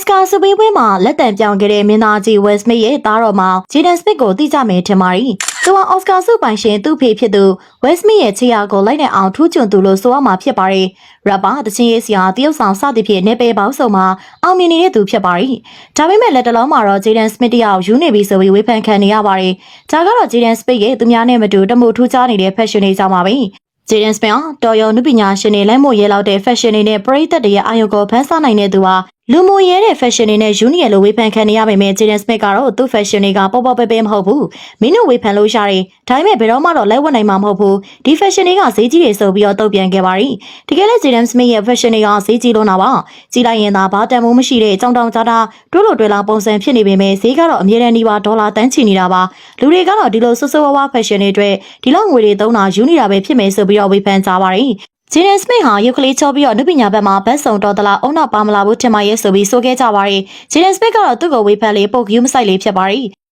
စကာစပင်းပွဲမှာလက်တံပြောင်းခဲ့တဲ့မင်းသားကြီးဝက်စမစ်ရဲ့သားတော်မောင်ဂျေဒန်စမစ်ကိုသိကြမယ်ထင်ပါတယ်။သူကအော်စကာဆုပိုင်ရှင်သူ့ဖေဖြစ်သူဝက်စမစ်ရဲ့ခြေရာကိုလိုက်တဲ့အောင်ထူးချွန်သူလို့ဆိုရမှာဖြစ်ပါတယ်။ရပ်ပါတချင်းရေးစရာတရုတ်ဆောင်စသည်ဖြင့်နေပယ်ပေါင်းစုံမှာအောင်မြင်နေတဲ့သူဖြစ်ပါတယ်။ဒါပေမဲ့လက်တလုံးမှာတော့ဂျေဒန်စမစ်တယောက်ယူနေပြီဆိုပြီးဝေဖန်ခံနေရပါတယ်။ဒါကတော့ဂျေဒန်စမစ်ရဲ့သူများနဲ့မတူတမို့ထူးခြားနေတဲ့ fashion တွေကြောင့်ပါပဲ။ဂျေဒန်စပင်ဟာတော်ရုံနုပညာရှင်တွေလက်မို့ရဲလောက်တဲ့ fashion တွေနဲ့ပရိသတ်တွေရဲ့အာရုံကိုဖန်ဆနိုင်တဲ့သူဟာ လူမိုရဲတဲ့ fashion တွေနဲ့ junior လိုဝေဖန်ခံနေရပေမဲ့ဂျေဒန်စပစ်ကတော့သူ့ fashion တွေကပေါ့ပေါ့ပဲပဲမဟုတ်ဘူးမင်းတို့ဝေဖန်လို့ရတယ်ဒါပေမဲ့ဘယ်တော့မှတော့လက်ဝတ်နိုင်မှာမဟုတ်ဘူးဒီ fashion တွေကဈေးကြီးတွေဆိုပြီးတော့တုတ်ပြန်ခဲ့ပါရီတကယ်လဲဂျေဒန်စမစ်ရဲ့ fashion တွေကဈေးကြီးလို့နာပါကြီးလိုက်ရင်သာဘာတန်မိုးမရှိတဲ့အကြောင်းတောင်ကြားတာတွဲလို့တွဲလောင်ပုံစံဖြစ်နေပေမဲ့ဈေးကတော့အမြဲတမ်းဒီပါဒေါ်လာတန်းချီနေတာပါလူတွေကတော့ဒီလိုဆွဆွဝါးဝါ fashion တွေအတွက်ဒီလောက်ငွေတွေသုံးတာယူနေတာပဲဖြစ်မယ်ဆိုပြီးတော့ဝေဖန်ကြပါရီ ဂျေဒန်စမစ်ဟာရုပ်ကလေးချောပြီးတော့နုပညာဘက်မှာဘတ်စုံတော်တလားအုံနောက်ပါမလာဘူးထင်မရဲဆိုပြီးဆိုခဲ့ကြပါရီဂျေဒန်စမစ်ကတော့သူ့ကိုဝေဖန်လေးပုတ်ယူမဆိုင်လေးဖြစ်ပါရီ